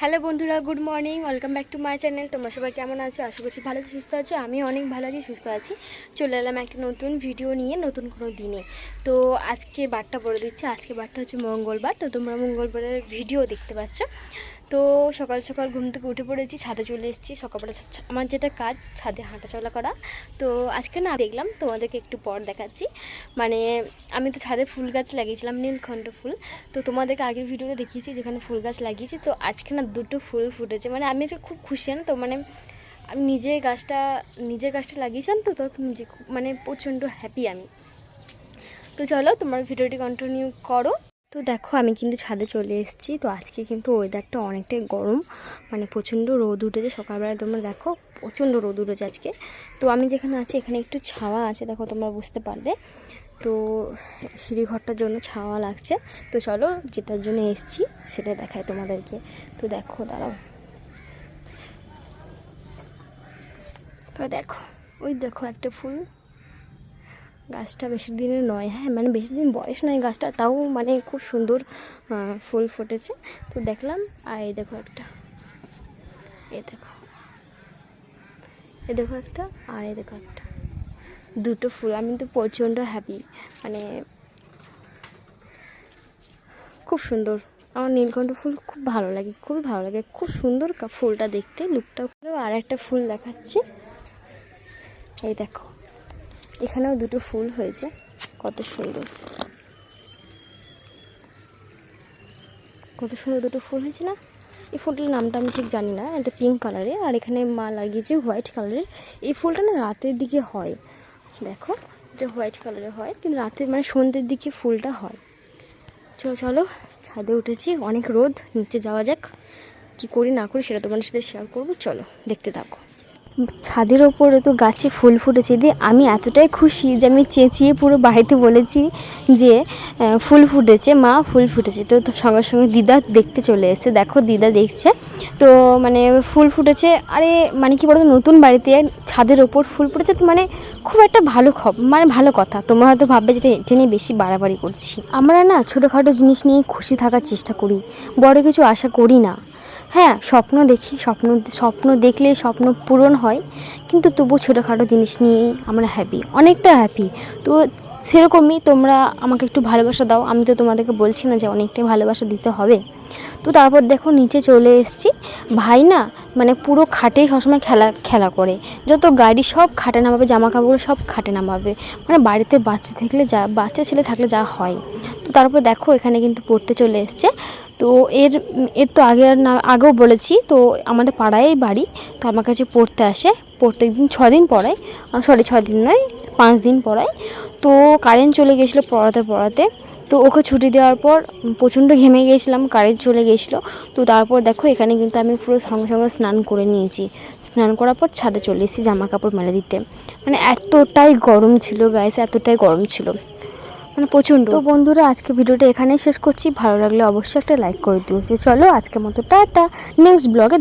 Hello বন্ধুরা, good morning, welcome back to my channel. তোমরা সবাই কেমন আছো? আশা করছি ভালো আছো, সুস্থ আছো। আমি অনেক ভালো আছি, সুস্থ আছি। চলে এলাম একটা নতুন ভিডিও নিয়ে, নতুন কোনো দিনে। তো আজকে বারটা বলে দিচ্ছে, আজকে বারটা হচ্ছে মঙ্গলবার। তো তোমরা মঙ্গলবারের ভিডিও দেখতে পাচ্ছ। তো সকাল সকাল ঘুম থেকে উঠে পড়েছি, ছাদে চলে এসেছি। সকালবেলা আমার যেটা কাজ, ছাদে হাঁটাচলা করা। তো আজকে না দেখলাম, তোমাদেরকে একটু পর দেখাচ্ছি। মানে আমি তো ছাদে ফুল গাছ লাগিয়েছিলাম, নীলকণ্ঠ ফুল। তো তোমাদেরকে আগের ভিডিওতে দেখিয়েছি যেখানে ফুল গাছ লাগিয়েছি। তো আজকে না দুটো ফুল ফুটেছে। মানে আমি আজকে খুব খুশি না তো? মানে আমি নিজে গাছটা নিজে গাছটা লাগিয়েছিলাম তো তো নিজে মানে প্রচণ্ড হ্যাপি আমি। তো চলো, তোমার ভিডিওটি কন্টিনিউ করো। তো দেখো, আমি কিন্তু ছাদে চলে এসেছি। তো আজকে কিন্তু ওয়েদারটা অনেকটাই গরম। মানে প্রচণ্ড রোদ উঠেছে। সকালবেলায় তোমরা দেখো, প্রচণ্ড রোদ উঠেছে আজকে। তো আমি যেখানে আছি, এখানে একটু ছাওয়া আছে। দেখো, তোমরা বুঝতে পারবে। তো সিঁড়িঘরটার জন্য ছাওয়া লাগছে। তো চলো, যেটার জন্য এসেছি, সেটা দেখায় তোমাদেরকে। তো দেখো, দাঁড়াও। তো দেখো, ওই দেখো একটা ফুল। গাছটা বেশি দিনের নয় হ্যাঁ মানে বেশি দিন বয়স নয় গাছটা, তাও মানে খুব সুন্দর ফুল ফুটেছে। তো দেখলাম, আর এই দেখো একটা এ দেখো এ দেখো একটা, আর এ দেখো একটা। দুটো ফুল, আমি তো প্রচণ্ড হ্যাপি মানে খুব সুন্দর। আমার নীলকণ্ঠ ফুল খুব ভালো লাগে খুবই ভালো লাগে, খুব সুন্দর ফুলটা দেখতে লুকটা আর একটা ফুল দেখাচ্ছি, এই দেখো। এখানেও দুটো ফুল হয়েছে। কত সুন্দর। কত সুন্দর দুটো ফুল হয়েছে না? এই ফুলটার নামটা আমি ঠিক জানি না, এটা পিঙ্ক কালারের আর এখানে মা লাগিয়েছে হোয়াইট কালারের এই ফুলটা না রাতের দিকে হয়। দেখো, এটা হোয়াইট কালারের হয়, কিন্তু রাতের মানে সন্ধ্যের দিকে ফুলটা হয়। চলো চলো, ছাদে উঠেছি। অনেক রোদ, নিচে যাওয়া যাক। কি করি না করি সেটা তোমাদের সাথে শেয়ার করব। চলো, দেখতে থাকো। ছাদের ওপরে তো গাছে ফুল ফুটেছে দিয়ে আমি এতটাই খুশি যে আমি চেঁচিয়ে পুরো বাড়িতে বলেছি যে ফুল ফুটেছে, মা, ফুল ফুটেছে। তো সঙ্গে সঙ্গে দিদা দেখতে চলে এসেছে। দেখো, দিদা দেখছে। তো মানে ফুল ফুটেছে। আরে মানে কি বলতো, নতুন বাড়িতে ছাদের ওপর ফুল ফুটেছে তো মানে খুব একটা ভালো খবর মানে ভালো কথা। তোমরা হয়তো ভাববে যেটা এটা নিয়ে বেশি বাড়াবাড়ি করছি। আমরা না ছোটোখাটো জিনিস নিয়ে খুশি থাকার চেষ্টা করি। বড় কিছু আশা করি না। হ্যাঁ স্বপ্ন দেখি, স্বপ্ন স্বপ্ন দেখলে স্বপ্ন পূরণ হয়, কিন্তু তবু ছোটোখাটো জিনিস নিয়েই আমরা হ্যাপি অনেকটা হ্যাপি তো সেরকমই তোমরা আমাকে একটু ভালোবাসা দাও, আমি তো তোমাদেরকে বলছি না যে অনেকটাই ভালোবাসা দিতে হবে। তো তারপর দেখো নিচে চলে এসেছি, ভাই না মানে পুরো খাটেই সবসময় খেলা খেলা করে। যত গাড়ি সব খাটে নামাবে জামা কাপড় সব খাটে নামাবে। মানে বাড়িতে বাচ্চা থাকলে যা, বাচ্চা ছেলে থাকলে যা হয়। তো তারপর দেখো এখানে কিন্তু পড়তে চলে এসছে তো এর এর তো আগে আর না, আগেও বলেছি, তো আমাদের পাড়ায় বাড়ি, তো আমার কাছে পড়তে আসে প্রত্যেক দিন ছ দিন পড়ায় সরি দিন নয় পাঁচ দিন পড়ায়। তো কারেন্ট চলে গেছিল পড়াতে পড়াতে, তো ওকে ছুটি দেওয়ার পর প্রচণ্ড ঘেমে গিয়েছিলাম কারেন্ট চলে গিয়েছিল তো তারপর দেখো, এখানে কিন্তু আমি পুরো সঙ্গে সঙ্গে স্নান করে নিয়েছি। স্নান করার পর ছাদে চলে এসেছি জামা কাপড় মেলে দিতে। মানে এতটাই গরম ছিল গায়ে এতটাই গরম ছিল। মানে প্রচণ্ড। তো বন্ধুরা, আজকে ভিডিওটা এখানেই শেষ করছি। ভালো লাগলে অবশ্যই একটা লাইক করে দিও। চলো আজকের মতো, টাটা। নেক্সট ব্লগে